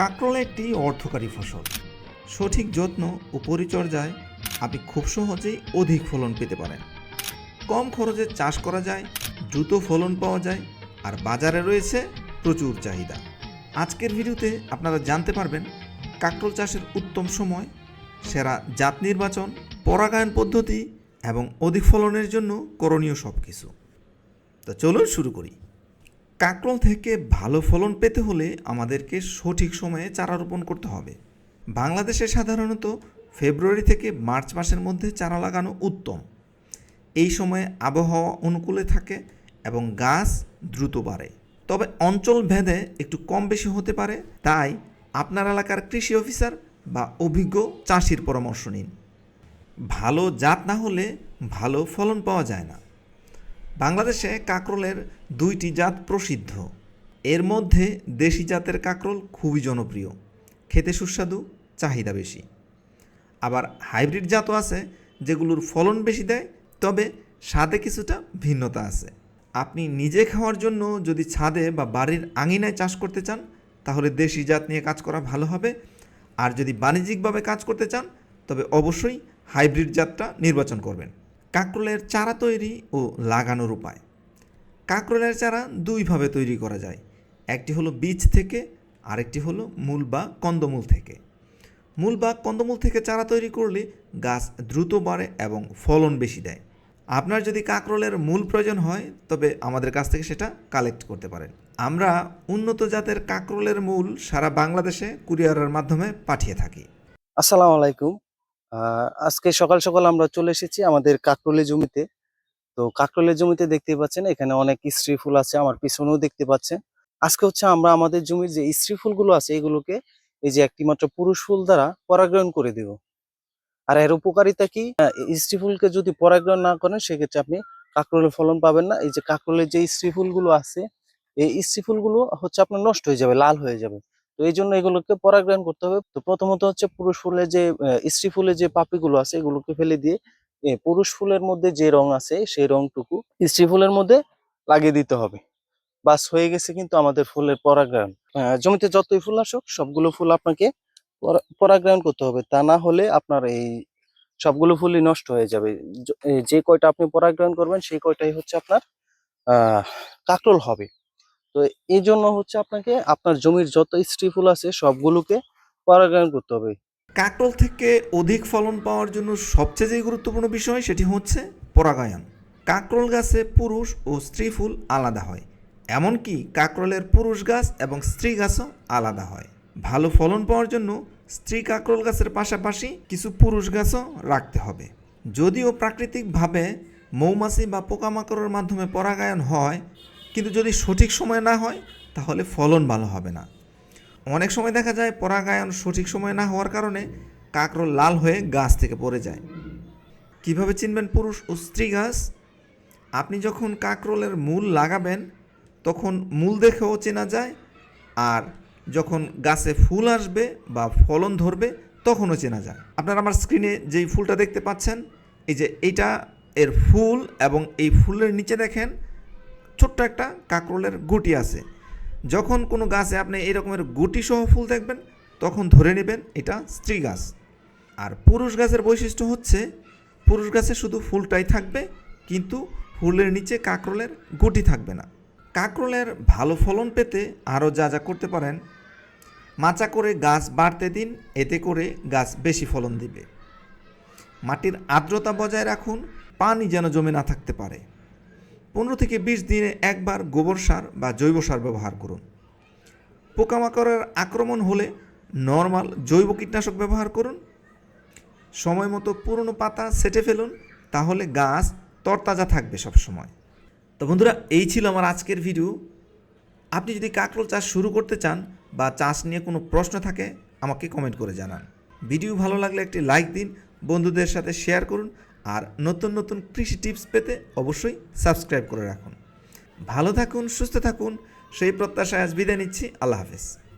কাঁকরোল একটি অর্থকারী ফসল। সঠিক যত্ন ও পরিচর্যায় আপনি খুব সহজেই অধিক ফলন পেতে পারেন। কম খরচে চাষ করা যায়, দ্রুত ফলন পাওয়া যায়, আর বাজারে রয়েছে প্রচুর চাহিদা। আজকের ভিডিওতে আপনারা জানতে পারবেন, কাঁকরোল চাষের উত্তম সময়, সেরা জাত নির্বাচন, পরাগায়ন পদ্ধতি এবং অধিক ফলনের জন্য করণীয় সব কিছু তো চলুন শুরু করি। কাঁকরোল থেকে ভালো ফলন পেতে হলে আমাদেরকে সঠিক সময়ে চারা রোপণ করতে হবে। বাংলাদেশে সাধারণত ফেব্রুয়ারি থেকে মার্চ মাসের মধ্যে চারা লাগানো উত্তম। এই সময়ে আবহাওয়া অনুকূলে থাকে এবং গাছ দ্রুত বাড়ে। তবে অঞ্চল ভেদে একটু কম বেশি হতে পারে, তাই আপনার এলাকার কৃষি অফিসার বা অভিজ্ঞ চাষির পরামর্শ নিন। ভালো জাত না হলে ভালো ফলন পাওয়া যায় না। বাংলাদেশে কাঁকরোলের দুইটি জাত প্রসিদ্ধ। এর মধ্যে দেশি জাতের কাঁকরোল খুবই জনপ্রিয়। খেতে সুস্বাদু, চাহিদা বেশি। আবার হাইব্রিড জাতও আছে, যেগুলোর ফলন বেশি দেয়, তবে স্বাদে কিছুটা ভিন্নতা আছে। আপনি নিজে খাওয়ার জন্য যদি ছাদে বা বাড়ির আঙিনায় চাষ করতে চান, তাহলে দেশি জাত নিয়ে কাজ করা ভালো হবে। আর যদি বাণিজ্যিকভাবে কাজ করতে চান, তবে অবশ্যই হাইব্রিড জাতটা নির্বাচন করবেন। কাঁকরোলের চারা তৈরি ও লাগানোর উপায়। কাঁকরোলের চারা দুইভাবে তৈরি করা যায়। একটি হলো বীজ থেকে, আরেকটি হলো মূল বা কন্দমূল থেকে। মূল বা কন্দমূল থেকে চারা তৈরি করলে গাছ দ্রুত বাড়ে এবং ফলন বেশি দেয়। আপনার যদি কাঁকরোলের মূল প্রয়োজন হয়, তবে আমাদের কাছ থেকে সেটা কালেক্ট করতে পারেন। আমরা উন্নত জাতের কাঁকরোলের মূল সারা বাংলাদেশে কুরিয়ারের মাধ্যমে পাঠিয়ে থাকি। আসসালামু আলাইকুম। আজকে সকাল সকাল আমরা চলে এসেছি আমাদের কাকরোলের জমিতে। তো কাকরোলের জমিতে দেখতে পাচ্ছেন, এখানে অনেক স্ত্রী ফুল আছে, আমার পিছনেও দেখতে পাচ্ছেন। আজকে হচ্ছে আমরা আমাদের জমির যে স্ত্রী ফুলগুলো আছে, এগুলোকে এই যে একটি মাত্র পুরুষ ফুল দ্বারা পরাগায়ন করে দেব। আর এর উপকারিতা কি? স্ত্রী ফুলকে যদি পরাগায়ন না করেন, সেক্ষেত্রে আপনি কাকরোলের ফলন পাবেন না। এই যে কাকরোলের যে স্ত্রী ফুলগুলো আছে, এই স্ত্রী ফুলগুলো হচ্ছে আপনার নষ্ট হয়ে যাবে, লাল হয়ে যাবে। তো এই জন্য এগুলোকে পরাগায়ন করতে হবে। তো প্রথমত হচ্ছে পুরুষ ফুলের যে স্ত্রী ফুলের যে পাপড়িগুলো আছে, এগুলোকে ফেলে দিয়ে পুরুষ ফুলের মধ্যে যে রং আছে, সেই রংটুকু স্ত্রী ফুলের মধ্যে লাগিয়ে দিতে হবে। বাস হয়ে গেছে কিন্তু আমাদের ফুলের পরাগায়ন। জমিতে যতই ফুল আসুক, সবগুলো ফুল আপনাকে পরা- পরাগায়ন করতে হবে। তা না হলে আপনার এই সবগুলো ফুলই নষ্ট হয়ে যাবে। যে কয়টা আপনি পরাগায়ন করবেন, সেই কয়টাই হচ্ছে আপনার, আহ কাকরোল হবে। তো এই জন্য হচ্ছে আপনাকে আপনার জমির যত স্ত্রী ফুল আছে সবগুলোকে পরাগায়ন করতে হবে। কাঁকরোল থেকে অধিক ফলন পাওয়ার জন্য সবচেয়ে যে গুরুত্বপূর্ণ বিষয় সেটি হচ্ছে পরাগায়ন। কাঁকরোল গাছে পুরুষ ও স্ত্রী ফুল আলাদা হয়, এমনকি কাঁকরোলের পুরুষ গাছ এবং স্ত্রী গাছও আলাদা হয়। ভালো ফলন পাওয়ার জন্য স্ত্রী কাঁকরোল গাছের পাশাপাশি কিছু পুরুষ গাছও রাখতে হবে। যদিও প্রাকৃতিকভাবে মৌমাছি বা পোকামাকড়ের মাধ্যমে পরাগায়ন হয় কিন্তু যদি সঠিক সময় না হয়, তাহলে ফলন ভালো হবে না। অনেক সময় দেখা যায় পরাগায়ন সঠিক সময় না হওয়ার কারণে কাঁকরোল লাল হয়ে গাছ থেকে পড়ে যায়। কীভাবে চিনবেন পুরুষ ও স্ত্রী গাছ? আপনি যখন কাঁকরোলের মূল লাগাবেন, তখন মূল দেখেও চেনা যায়, আর যখন গাছে ফুল আসবে বা ফলন ধরবে, তখনও চেনা যায়। আপনারা আমার স্ক্রিনে যেই ফুলটা দেখতে পাচ্ছেন, এই যে এইটা এর ফুল এবং এই ফুলের নিচে দেখেন ছোট্ট একটা কাঁকরোলের গুটি আছে। যখন কোনো গাছে আপনি এই রকমের গুটি সহ ফুল দেখবেন, তখন ধরে নেবেন এটা স্ত্রী গাছ। আর পুরুষ গাছের বৈশিষ্ট্য হচ্ছে, পুরুষ গাছে শুধু ফুলটাই থাকবে, কিন্তু ফুলের নিচে কাঁকরোলের গুটি থাকবে না। কাঁকরোলের ভালো ফলন পেতে আরও যা যা করতে পারেন, মাচা করে গাছ বাড়তে দিন, এতে করে গাছ বেশি ফলন দিবে। মাটির আর্দ্রতা বজায় রাখুন, পানি যেন জমে না থাকতে পারে। পনেরো থেকে বিশ দিনে একবার গোবর সার বা জৈব সার ব্যবহার করুন। পোকামাকড়ের আক্রমণ হলে নর্মাল জৈব কীটনাশক ব্যবহার করুন। সময় মতো পুরনো পাতা সেটে ফেলুন, তাহলে গাছ তরতাজা থাকবে সব সময় তো বন্ধুরা, এই ছিল আমার আজকের ভিডিও আপনি যদি কাঁকরোল চাষ শুরু করতে চান বা চাষ নিয়ে কোনো প্রশ্ন থাকে, আমাকে কমেন্ট করে জানান। ভিডিও ভালো লাগলে একটি লাইক দিন, বন্ধুদের সাথে শেয়ার করুন। আর নতুন নতুন কৃষি টিপস পেতে অবশ্যই সাবস্ক্রাইব করে রাখুন। ভালো থাকুন, সুস্থ থাকুন, সেই প্রত্যাশায় আজ বিদায় নিচ্ছি। আল্লাহ হাফেজ।